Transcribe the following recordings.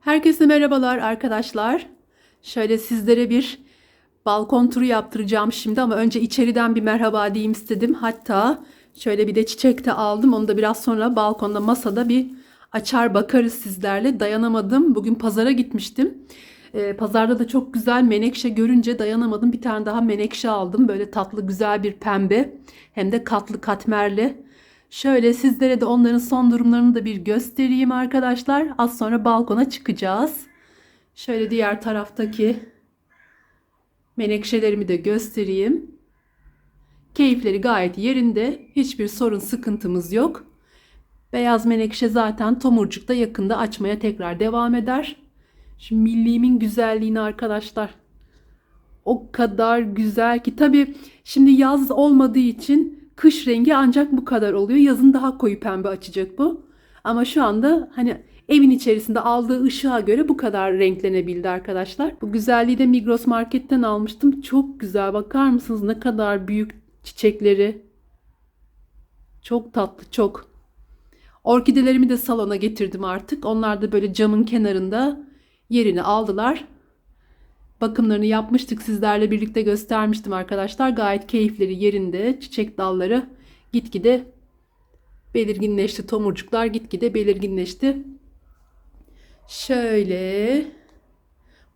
Herkese merhabalar arkadaşlar. Şöyle sizlere bir balkon turu yaptıracağım şimdi ama önce içeriden bir merhaba diyeyim istedim. Hatta şöyle bir de çiçek de aldım. Onu da biraz sonra balkonda masada bir açar bakarız sizlerle. Dayanamadım. Bugün pazara gitmiştim. Ee, pazarda da çok güzel menekşe görünce dayanamadım. Bir tane daha menekşe aldım. Böyle tatlı güzel bir pembe. Hem de katlı katmerli. Şöyle sizlere de onların son durumlarını da bir göstereyim arkadaşlar. Az sonra balkona çıkacağız. Şöyle diğer taraftaki menekşelerimi de göstereyim. Keyifleri gayet yerinde. Hiçbir sorun sıkıntımız yok. Beyaz menekşe zaten tomurcukta yakında açmaya tekrar devam eder. Şu milliğimin güzelliğini arkadaşlar. O kadar güzel ki tabii şimdi yaz olmadığı için kış rengi ancak bu kadar oluyor. Yazın daha koyu pembe açacak bu. Ama şu anda hani evin içerisinde aldığı ışığa göre bu kadar renklenebildi arkadaşlar. Bu güzelliği de Migros marketten almıştım. Çok güzel. Bakar mısınız ne kadar büyük çiçekleri. Çok tatlı, çok. Orkidelerimi de salona getirdim artık. Onlar da böyle camın kenarında yerini aldılar. Bakımlarını yapmıştık sizlerle birlikte göstermiştim arkadaşlar. Gayet keyifleri yerinde. Çiçek dalları gitgide belirginleşti. Tomurcuklar gitgide belirginleşti. Şöyle.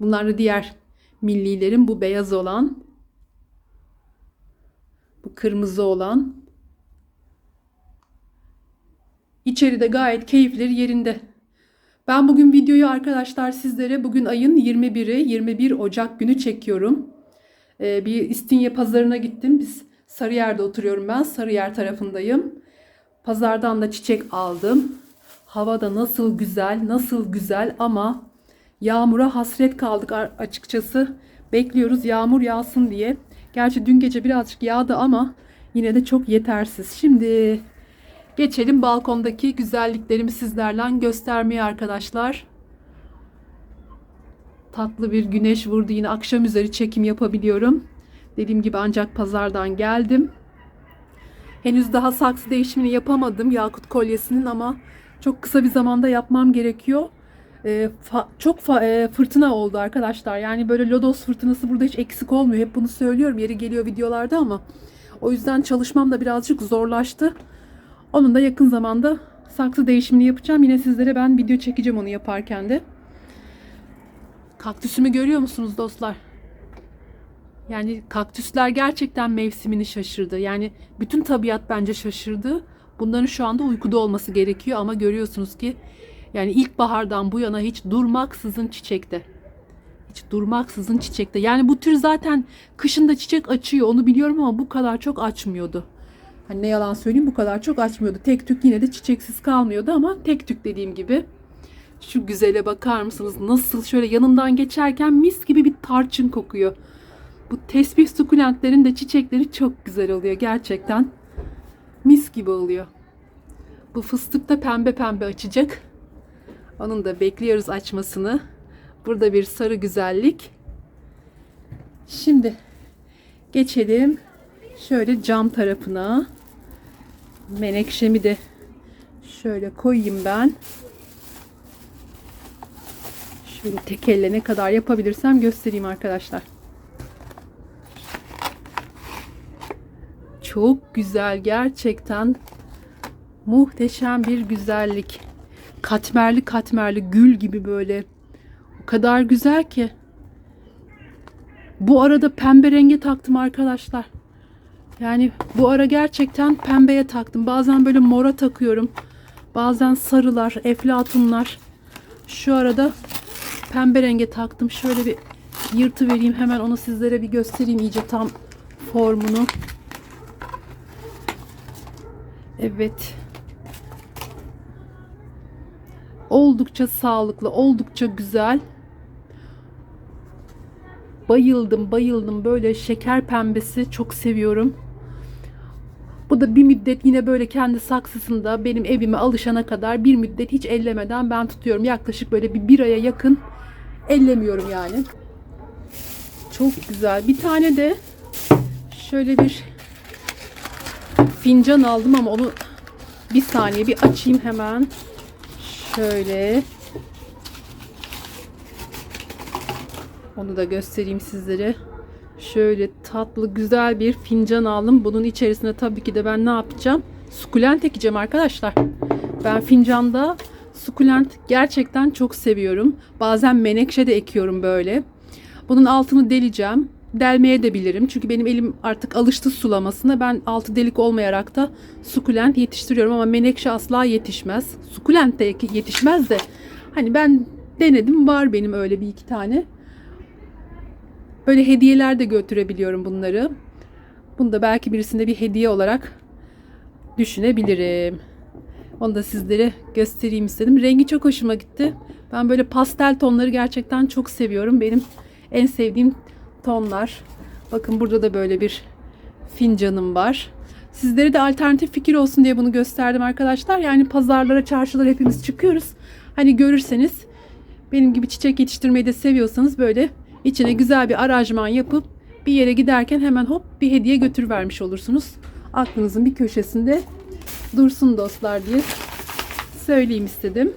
Bunlar da diğer millilerin bu beyaz olan. Bu kırmızı olan. İçeride gayet keyifleri yerinde. Ben bugün videoyu arkadaşlar sizlere bugün ayın 21'i 21 Ocak günü çekiyorum. Ee, bir İstinye pazarına gittim. Biz Sarıyer'de oturuyorum ben. Sarıyer tarafındayım. Pazardan da çiçek aldım. Hava da nasıl güzel, nasıl güzel ama yağmura hasret kaldık açıkçası. Bekliyoruz yağmur yağsın diye. Gerçi dün gece birazcık yağdı ama yine de çok yetersiz. Şimdi Geçelim balkondaki güzelliklerimi sizlerle göstermeye arkadaşlar. Tatlı bir güneş vurdu yine akşam üzeri çekim yapabiliyorum. Dediğim gibi ancak pazardan geldim. Henüz daha saksı değişimini yapamadım Yakut kolyesinin ama çok kısa bir zamanda yapmam gerekiyor. Ee, fa- çok fa- e, fırtına oldu arkadaşlar. Yani böyle lodos fırtınası burada hiç eksik olmuyor. Hep bunu söylüyorum. Yeri geliyor videolarda ama o yüzden çalışmam da birazcık zorlaştı. Onun da yakın zamanda saksı değişimini yapacağım. Yine sizlere ben video çekeceğim onu yaparken de. Kaktüsümü görüyor musunuz dostlar? Yani kaktüsler gerçekten mevsimini şaşırdı. Yani bütün tabiat bence şaşırdı. Bunların şu anda uykuda olması gerekiyor ama görüyorsunuz ki yani ilkbahardan bu yana hiç durmaksızın çiçekte. Hiç durmaksızın çiçekte. Yani bu tür zaten kışında çiçek açıyor onu biliyorum ama bu kadar çok açmıyordu. Hani ne yalan söyleyeyim bu kadar çok açmıyordu. Tek tük yine de çiçeksiz kalmıyordu ama tek tük dediğim gibi. Şu güzele bakar mısınız? Nasıl şöyle yanından geçerken mis gibi bir tarçın kokuyor. Bu tesbih sukulentlerin de çiçekleri çok güzel oluyor gerçekten. Mis gibi oluyor. Bu fıstık da pembe pembe açacak. Onun da bekliyoruz açmasını. Burada bir sarı güzellik. Şimdi geçelim şöyle cam tarafına menekşemi de şöyle koyayım ben. Şöyle tek elle ne kadar yapabilirsem göstereyim arkadaşlar. Çok güzel gerçekten muhteşem bir güzellik. Katmerli katmerli gül gibi böyle. O kadar güzel ki. Bu arada pembe renge taktım arkadaşlar. Yani bu ara gerçekten pembeye taktım. Bazen böyle mora takıyorum. Bazen sarılar, eflatunlar. Şu arada pembe renge taktım. Şöyle bir yırtı vereyim. Hemen onu sizlere bir göstereyim iyice tam formunu. Evet. Oldukça sağlıklı, oldukça güzel. Bayıldım, bayıldım. Böyle şeker pembesi çok seviyorum. Bu da bir müddet yine böyle kendi saksısında benim evime alışana kadar bir müddet hiç ellemeden ben tutuyorum. Yaklaşık böyle bir bir aya yakın ellemiyorum yani. Çok güzel. Bir tane de şöyle bir fincan aldım ama onu bir saniye bir açayım hemen. Şöyle. Onu da göstereyim sizlere. Şöyle tatlı güzel bir fincan aldım. Bunun içerisine tabii ki de ben ne yapacağım? Sukulent ekeceğim arkadaşlar. Ben fincanda sukulent gerçekten çok seviyorum. Bazen menekşe de ekiyorum böyle. Bunun altını deleceğim. Delmeye de bilirim. Çünkü benim elim artık alıştı sulamasına. Ben altı delik olmayarak da sukulent yetiştiriyorum ama menekşe asla yetişmez. Sukulent de yetişmez de hani ben denedim var benim öyle bir iki tane. Böyle hediyeler de götürebiliyorum bunları. Bunu da belki birisinde bir hediye olarak düşünebilirim. Onu da sizlere göstereyim istedim. Rengi çok hoşuma gitti. Ben böyle pastel tonları gerçekten çok seviyorum. Benim en sevdiğim tonlar. Bakın burada da böyle bir fincanım var. Sizlere de alternatif fikir olsun diye bunu gösterdim arkadaşlar. Yani pazarlara, çarşılara hepimiz çıkıyoruz. Hani görürseniz benim gibi çiçek yetiştirmeyi de seviyorsanız böyle içine güzel bir aranjman yapıp bir yere giderken hemen hop bir hediye götürüvermiş olursunuz. Aklınızın bir köşesinde dursun dostlar diye söyleyeyim istedim.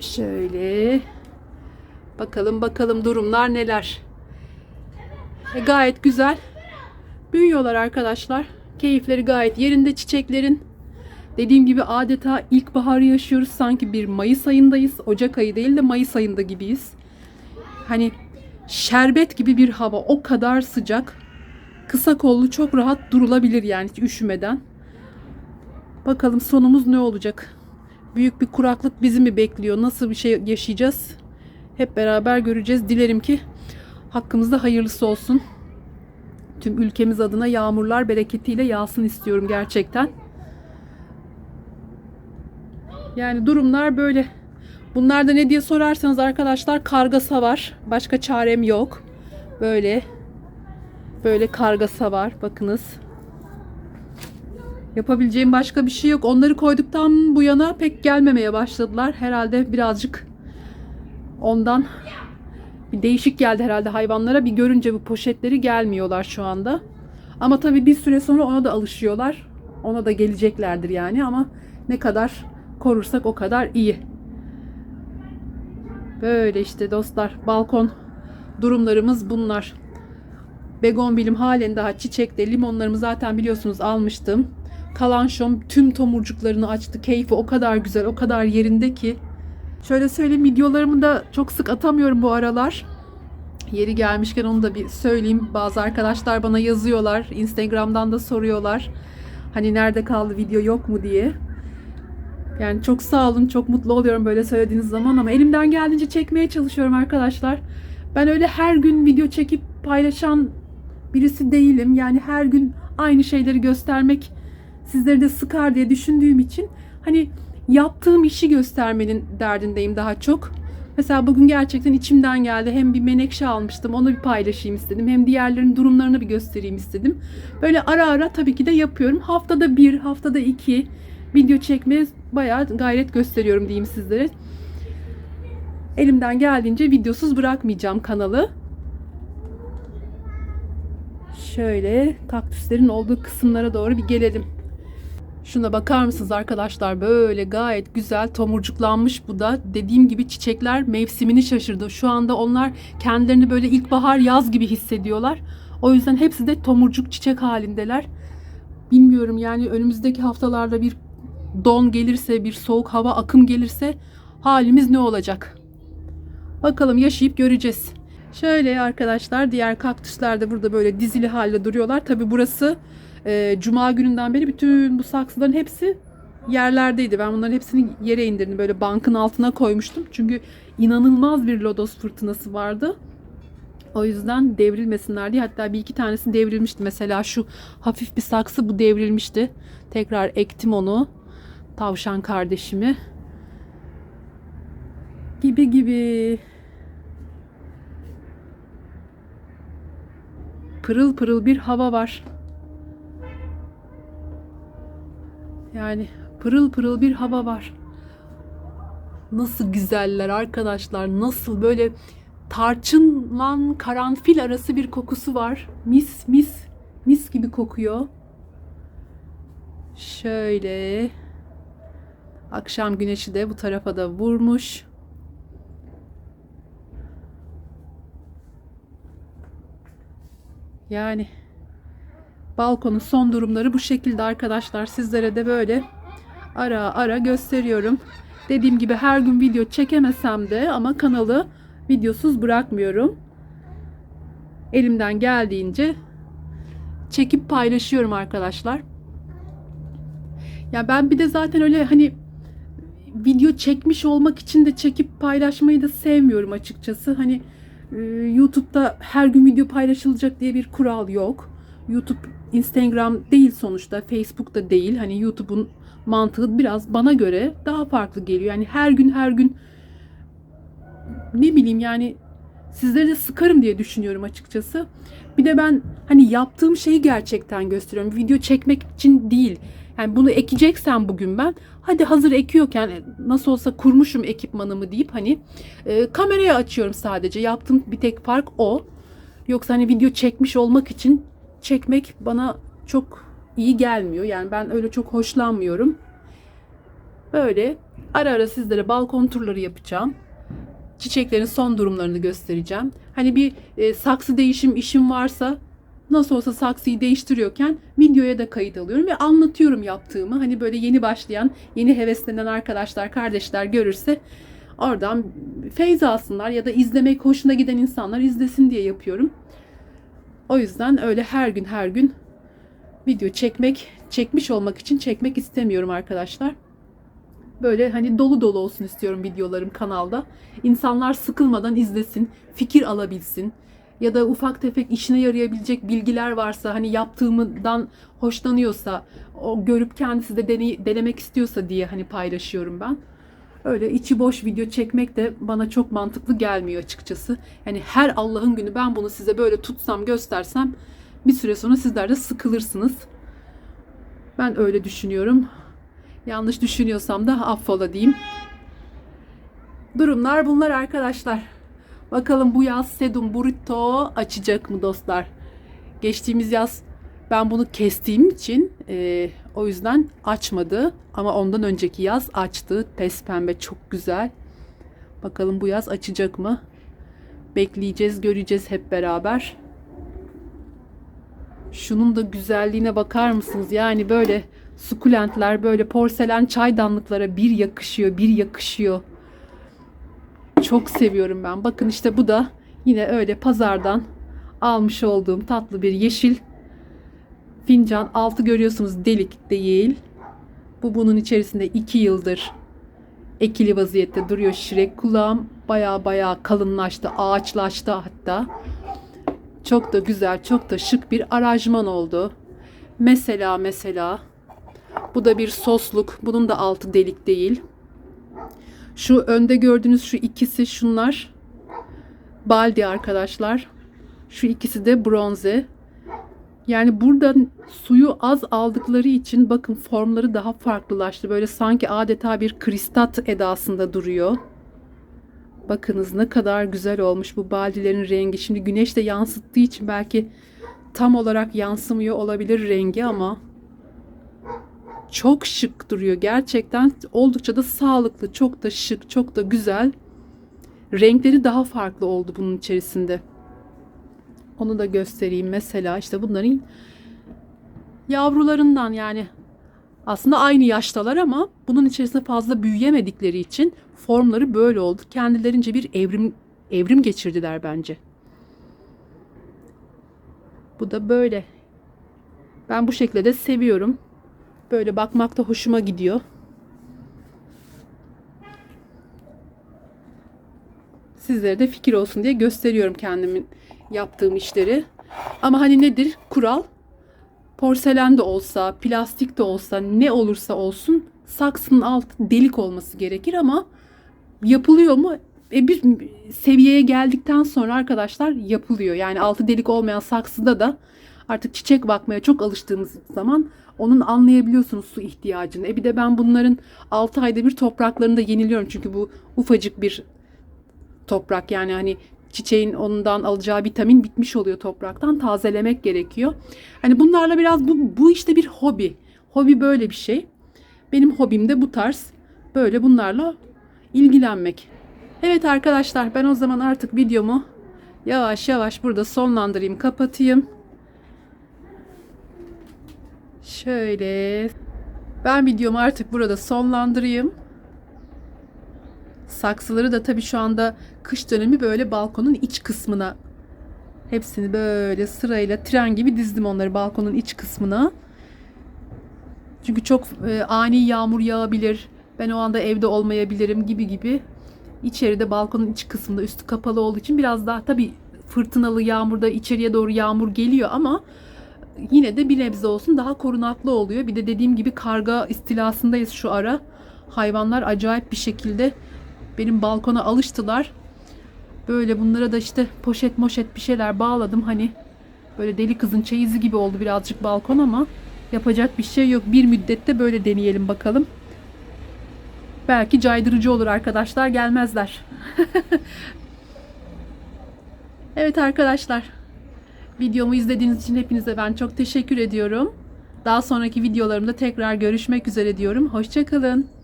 Şöyle bakalım bakalım durumlar neler. E, gayet güzel. Büyüyorlar arkadaşlar. Keyifleri gayet yerinde çiçeklerin. Dediğim gibi adeta ilkbaharı yaşıyoruz. Sanki bir Mayıs ayındayız. Ocak ayı değil de Mayıs ayında gibiyiz. Hani şerbet gibi bir hava. O kadar sıcak. Kısa kollu çok rahat durulabilir yani hiç üşümeden. Bakalım sonumuz ne olacak? Büyük bir kuraklık bizi mi bekliyor? Nasıl bir şey yaşayacağız? Hep beraber göreceğiz. Dilerim ki hakkımızda hayırlısı olsun. Tüm ülkemiz adına yağmurlar bereketiyle yağsın istiyorum gerçekten. Yani durumlar böyle. Bunlarda ne diye sorarsanız arkadaşlar kargasa var. Başka çarem yok. Böyle böyle kargasa var. Bakınız. Yapabileceğim başka bir şey yok. Onları koyduktan bu yana pek gelmemeye başladılar. Herhalde birazcık ondan bir değişik geldi herhalde hayvanlara. Bir görünce bu poşetleri gelmiyorlar şu anda. Ama tabii bir süre sonra ona da alışıyorlar. Ona da geleceklerdir yani ama ne kadar korursak o kadar iyi. Böyle işte dostlar balkon durumlarımız bunlar. Begonbilim halen daha çiçekte. Limonlarımı zaten biliyorsunuz almıştım. Kalanşom tüm tomurcuklarını açtı. Keyfi o kadar güzel, o kadar yerinde ki. Şöyle söyleyeyim videolarımı da çok sık atamıyorum bu aralar. Yeri gelmişken onu da bir söyleyeyim. Bazı arkadaşlar bana yazıyorlar. Instagram'dan da soruyorlar. Hani nerede kaldı video yok mu diye. Yani çok sağ olun. Çok mutlu oluyorum böyle söylediğiniz zaman ama elimden geldiğince çekmeye çalışıyorum arkadaşlar. Ben öyle her gün video çekip paylaşan birisi değilim. Yani her gün aynı şeyleri göstermek sizleri de sıkar diye düşündüğüm için hani yaptığım işi göstermenin derdindeyim daha çok. Mesela bugün gerçekten içimden geldi. Hem bir menekşe almıştım onu bir paylaşayım istedim. Hem diğerlerinin durumlarını bir göstereyim istedim. Böyle ara ara tabii ki de yapıyorum. Haftada bir, haftada iki video çekmeye bayağı gayret gösteriyorum diyeyim sizlere. Elimden geldiğince videosuz bırakmayacağım kanalı. Şöyle kaktüslerin olduğu kısımlara doğru bir gelelim. Şuna bakar mısınız arkadaşlar? Böyle gayet güzel tomurcuklanmış bu da. Dediğim gibi çiçekler mevsimini şaşırdı. Şu anda onlar kendilerini böyle ilkbahar yaz gibi hissediyorlar. O yüzden hepsi de tomurcuk çiçek halindeler. Bilmiyorum yani önümüzdeki haftalarda bir don gelirse, bir soğuk hava akım gelirse halimiz ne olacak? Bakalım yaşayıp göreceğiz. Şöyle arkadaşlar diğer kaktüsler de burada böyle dizili halde duruyorlar. Tabi burası e, cuma gününden beri bütün bu saksıların hepsi yerlerdeydi. Ben bunların hepsini yere indirdim. Böyle bankın altına koymuştum. Çünkü inanılmaz bir lodos fırtınası vardı. O yüzden devrilmesinler diye hatta bir iki tanesi devrilmişti. Mesela şu hafif bir saksı bu devrilmişti. Tekrar ektim onu. Tavşan kardeşimi. Gibi gibi. Pırıl pırıl bir hava var. Yani pırıl pırıl bir hava var. Nasıl güzeller arkadaşlar. Nasıl böyle tarçınla karanfil arası bir kokusu var. Mis mis mis gibi kokuyor. Şöyle Akşam güneşi de bu tarafa da vurmuş. Yani balkonun son durumları bu şekilde arkadaşlar. Sizlere de böyle ara ara gösteriyorum. Dediğim gibi her gün video çekemesem de ama kanalı videosuz bırakmıyorum. Elimden geldiğince çekip paylaşıyorum arkadaşlar. Ya ben bir de zaten öyle hani video çekmiş olmak için de çekip paylaşmayı da sevmiyorum açıkçası. Hani e, YouTube'da her gün video paylaşılacak diye bir kural yok. YouTube, Instagram değil sonuçta, Facebook'ta değil. Hani YouTube'un mantığı biraz bana göre daha farklı geliyor. Yani her gün her gün ne bileyim yani sizleri de sıkarım diye düşünüyorum açıkçası. Bir de ben hani yaptığım şeyi gerçekten gösteriyorum. Video çekmek için değil. Yani bunu ekeceksen bugün ben hadi hazır ekiyorken e, nasıl olsa kurmuşum ekipmanımı deyip hani e, kameraya açıyorum sadece. Yaptığım bir tek fark o. Yoksa hani video çekmiş olmak için çekmek bana çok iyi gelmiyor. Yani ben öyle çok hoşlanmıyorum. Böyle ara ara sizlere balkon turları yapacağım. Çiçeklerin son durumlarını göstereceğim. Hani bir e, saksı değişim işim varsa nasıl olsa saksıyı değiştiriyorken videoya da kayıt alıyorum ve anlatıyorum yaptığımı. Hani böyle yeni başlayan, yeni heveslenen arkadaşlar, kardeşler görürse oradan feyz alsınlar ya da izlemek hoşuna giden insanlar izlesin diye yapıyorum. O yüzden öyle her gün her gün video çekmek, çekmiş olmak için çekmek istemiyorum arkadaşlar. Böyle hani dolu dolu olsun istiyorum videolarım kanalda. İnsanlar sıkılmadan izlesin, fikir alabilsin. Ya da ufak tefek işine yarayabilecek bilgiler varsa hani yaptığımdan hoşlanıyorsa o görüp kendisi de deney, denemek istiyorsa diye hani paylaşıyorum ben. Öyle içi boş video çekmek de bana çok mantıklı gelmiyor açıkçası. Yani her Allah'ın günü ben bunu size böyle tutsam göstersem bir süre sonra sizler de sıkılırsınız. Ben öyle düşünüyorum. Yanlış düşünüyorsam da affola diyeyim. Durumlar bunlar arkadaşlar. Bakalım bu yaz Sedum Burrito açacak mı dostlar? Geçtiğimiz yaz ben bunu kestiğim için e, o yüzden açmadı. Ama ondan önceki yaz açtı. Pes pembe çok güzel. Bakalım bu yaz açacak mı? Bekleyeceğiz, göreceğiz hep beraber. Şunun da güzelliğine bakar mısınız? Yani böyle sukulentler, böyle porselen çaydanlıklara bir yakışıyor, bir yakışıyor. Çok seviyorum ben. Bakın işte bu da yine öyle pazardan almış olduğum tatlı bir yeşil fincan. Altı görüyorsunuz delik değil. Bu bunun içerisinde iki yıldır ekili vaziyette duruyor şirek. Kulağım baya baya kalınlaştı, ağaçlaştı hatta. Çok da güzel, çok da şık bir aranjman oldu. Mesela mesela bu da bir sosluk. Bunun da altı delik değil. Şu önde gördüğünüz şu ikisi şunlar. Baldi arkadaşlar. Şu ikisi de bronze. Yani burada suyu az aldıkları için bakın formları daha farklılaştı. Böyle sanki adeta bir kristat edasında duruyor. Bakınız ne kadar güzel olmuş bu baldilerin rengi. Şimdi güneş de yansıttığı için belki tam olarak yansımıyor olabilir rengi ama çok şık duruyor. Gerçekten oldukça da sağlıklı, çok da şık, çok da güzel. Renkleri daha farklı oldu bunun içerisinde. Onu da göstereyim mesela işte bunların yavrularından yani aslında aynı yaştalar ama bunun içerisinde fazla büyüyemedikleri için formları böyle oldu. Kendilerince bir evrim evrim geçirdiler bence. Bu da böyle. Ben bu şekilde de seviyorum. Böyle bakmak da hoşuma gidiyor. Sizlere de fikir olsun diye gösteriyorum kendimin yaptığım işleri. Ama hani nedir? Kural porselen de olsa, plastik de olsa, ne olursa olsun saksının altı delik olması gerekir ama yapılıyor mu? E bir seviyeye geldikten sonra arkadaşlar yapılıyor. Yani altı delik olmayan saksıda da artık çiçek bakmaya çok alıştığımız zaman onun anlayabiliyorsunuz su ihtiyacını. E bir de ben bunların 6 ayda bir topraklarını da yeniliyorum. Çünkü bu ufacık bir toprak yani hani çiçeğin ondan alacağı vitamin bitmiş oluyor topraktan. Tazelemek gerekiyor. Hani bunlarla biraz bu, bu işte bir hobi. Hobi böyle bir şey. Benim hobim de bu tarz. Böyle bunlarla ilgilenmek. Evet arkadaşlar ben o zaman artık videomu yavaş yavaş burada sonlandırayım, kapatayım. Şöyle. Ben videomu artık burada sonlandırayım. Saksıları da tabii şu anda kış dönemi böyle balkonun iç kısmına hepsini böyle sırayla tren gibi dizdim onları balkonun iç kısmına. Çünkü çok e, ani yağmur yağabilir. Ben o anda evde olmayabilirim gibi gibi. İçeride balkonun iç kısmında üstü kapalı olduğu için biraz daha tabii fırtınalı yağmurda içeriye doğru yağmur geliyor ama yine de bir nebze olsun daha korunaklı oluyor. Bir de dediğim gibi karga istilasındayız şu ara. Hayvanlar acayip bir şekilde benim balkona alıştılar. Böyle bunlara da işte poşet moşet bir şeyler bağladım hani böyle deli kızın çeyizi gibi oldu birazcık balkon ama yapacak bir şey yok. Bir müddette böyle deneyelim bakalım. Belki caydırıcı olur arkadaşlar gelmezler. evet arkadaşlar. Videomu izlediğiniz için hepinize ben çok teşekkür ediyorum. Daha sonraki videolarımda tekrar görüşmek üzere diyorum. Hoşçakalın.